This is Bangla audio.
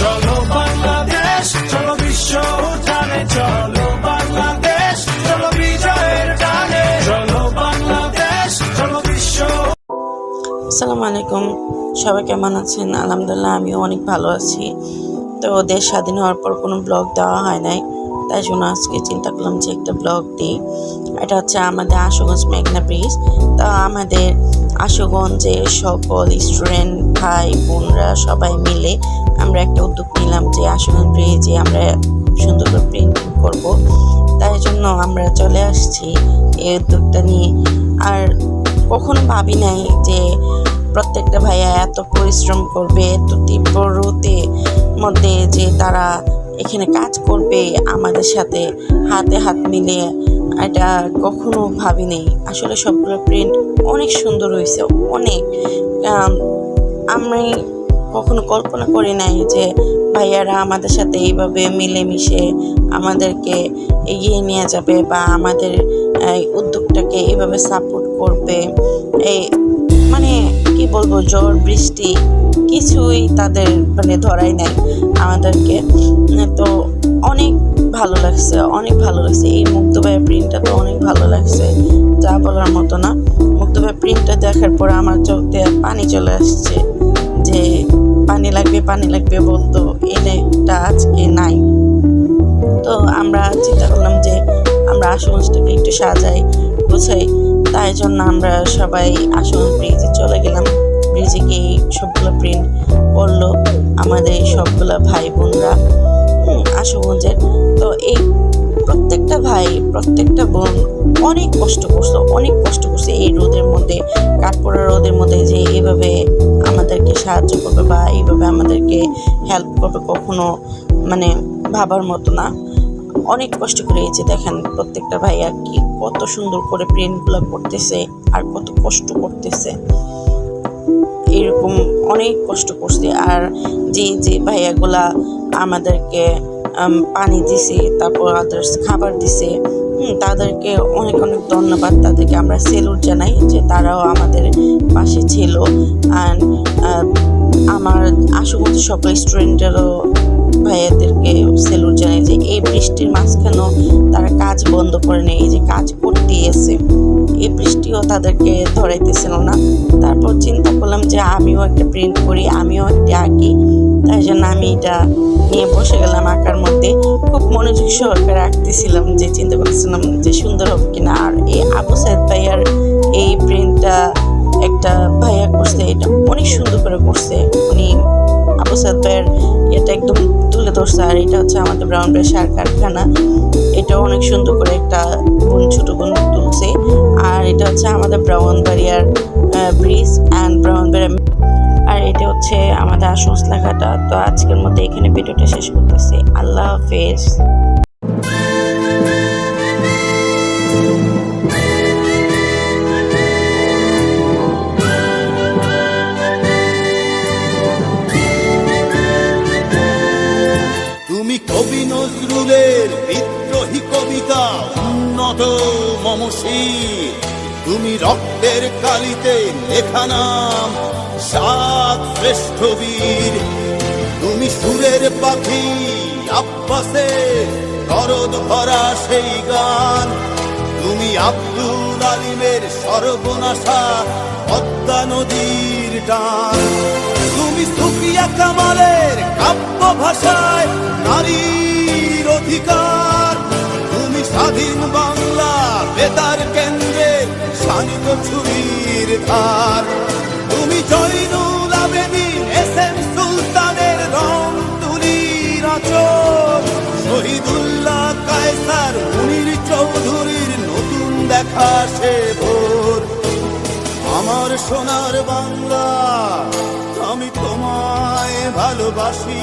চলো বাংলাদেশ, চলো বিশ্ব উঠানে চলো বাংলাদেশ, চলো বিজয়ের টানে, চলো বাংলাদেশ, চলো বিশ্ব। আসসালামু আলাইকুম, সবাই কেমন আছেন? আলহামদুলিল্লাহ, আমিও অনেক ভালো আছি। তো দেশ স্বাধীন হওয়ার পর কোনো ব্লগ দেওয়া হয় নাই। তাই জন্য আজকে চিন্তা করলাম যে একটা ব্লগ দিই। এটা হচ্ছে আমাদের আশুগঞ্জ মেঘনা ব্রিজ তা আমাদের আশুগঞ্জের সকল স্টুডেন্ট ভাই, বোনরা সবাই মিলে আমরা একটা উদ্যোগ নিলাম যে আশুগঞ্জ ব্রিজে আমরা সুন্দর করে পেন্টিং করব। তাই জন্য আমরা চলে আসছি এই উদ্যোগটা নিয়ে। আর কখনো ভাবি নাই যে প্রত্যেকটা ভাইয়া এত পরিশ্রম করবে, এত তীব্র রোতে মধ্যে যে তারা এখানে কাজ করবে আমাদের সাথে, হাতে হাত মিলিয়ে এটা কখনো ভাবি নেই আসলে সবগুলো প্রিন্ট অনেক সুন্দর হয়েছে, অনেক। আমি কখনো কল্পনা করি নাই যে ভাইয়ারা আমাদের সাথে এইভাবে মিলেমিশে আমাদেরকে এগিয়ে নিয়ে যাবে বা আমাদের, এই উদ্যোগটাকে এইভাবে সাপোর্ট করবে। এই মানে কি বলব, ঝড়, বৃষ্টি কিছুই তাদের মানে ধরাই নাই। আমাদেরকে। তো অনেক ভালো লাগছে, অনেক ভালো লাগছে। এই মুক্তভাইয়ের প্রিন্টটা তো অনেক ভালো লাগছে, যা বলার মতো না। মুক্তভাই প্রিন্টটা দেখার পর আমার চোখ দিয়ে পানি চলে আসছে যে পানি লাগবে পানি লাগবে বলতো এটা আজকে নাই। তো আমরা চিন্তা করলাম যে আমরা আশুগঞ্জটাকে একটু সাজাই গুছাই তাই জন্য আমরা সবাই আশুগঞ্জ ব্রিজে চলে গেলাম। ব্রিজে গিয়ে সবগুলো প্রিন্ট করল আমাদের এই সবগুলো ভাই বোনরা। আশুগঞ্জের। তো এই প্রত্যেকটা ভাই, প্রত্যেকটা বোন অনেক কষ্ট করছে, অনেক কষ্ট করছে এই রোদের মধ্যে, কাঠপোড়া রোদের মধ্যে যে এইভাবে আমাদেরকে সাহায্য করবে বা এইভাবে আমাদেরকে হেল্প করবে কখনো মানে ভাবার মতো না। অনেক কষ্ট করে এই যে দেখেন প্রত্যেকটা ভাইয়া কি কত সুন্দর করে প্রিন্টগুলো করতেছে আর কত কষ্ট করতেছে। এরকম অনেক কষ্ট করছে। আর যে যে ভাইয়াগুলা আমাদেরকে পানি দিছে, তারপর আদার্স খাবার দিছে তাদেরকে অনেক অনেক ধন্যবাদ। তাদেরকে আমরা সেলুট জানাই যে তারাও আমাদের পাশে ছিল। অ্যান্ড আমার আশুগঞ্জ সকল স্টুডেন্টেরও ভাইয়াদেরকে সেলুট জানাই যে এই বৃষ্টির মাঝখানেও তারা কাজ বন্ধ করে নেই যে কাজ করতে এসে এই বৃষ্টিও তাদেরকে ধরাইতেছিল না। তারপর চিন্তা করলাম যে আমিও একটা প্রিন্ট করি, আমিও একটা আঁকি। তাই জন্য আমি এটা নিয়ে বসে গেলাম আঁকার মধ্যে। খুব মনোযোগ সহকারে আঁকতেছিলাম যে চিন্তা করতেছিলাম যে সুন্দর হবে কিনা। আর এই আবু সাইদ ভাইয়ার এই প্রিন্টটা একটা ভাইয়া করছে, এটা অনেক সুন্দর করে করছে। উনি আবু সাইদ ভাইয়ের এটা একদম তুলে ধরছে, আর এটা হচ্ছে আমাদের ব্রাউন ব্রাশ সার কারখানা। এটা অনেক সুন্দর করে একটা বোন ছোটো বোন তুলছে। আর এটা হচ্ছে আমাদের ব্রাউন ব্রাউনবাড়িয়ার ব্রিজ অ্যান্ড ব্রাউনবাড়িয়া আর এটা হচ্ছে আমাদের আসল লেখাটা তো আজকের মধ্যে এখানে ভিডিওটা শেষ করতেছি। আল্লাহ হাফেজ। নজরুলের বিদ্রোহী কবিতা উন্নত মমশীর তুমি রক্তের কালিতে লেখা নাম, সাত শ্রেষ্ঠ বীর। তুমি সুরের পাখি, আব্বাসে, দরদ ভরা সেই গান। তুমি আব্দুল আলিমের সর্বনাশা, পদ্মা নদীর টান তুমি সুফিয়া কামালের কাব্য ভাষায় নারীর অধিকার। তুমি স্বাধীন বাংলা, বেতার কেন্দ্রে শানিত ছুরির ধার। তুমি জয়নুল আবেদিন এস এম সুলতানের রং তুলির আচর শহীদুল্লাহ কায়সার, মুনির চৌধুরীর নতুন দেখা সে ভোর। আমার সোনার বাংলা, আমি তোমায় ভালোবাসি।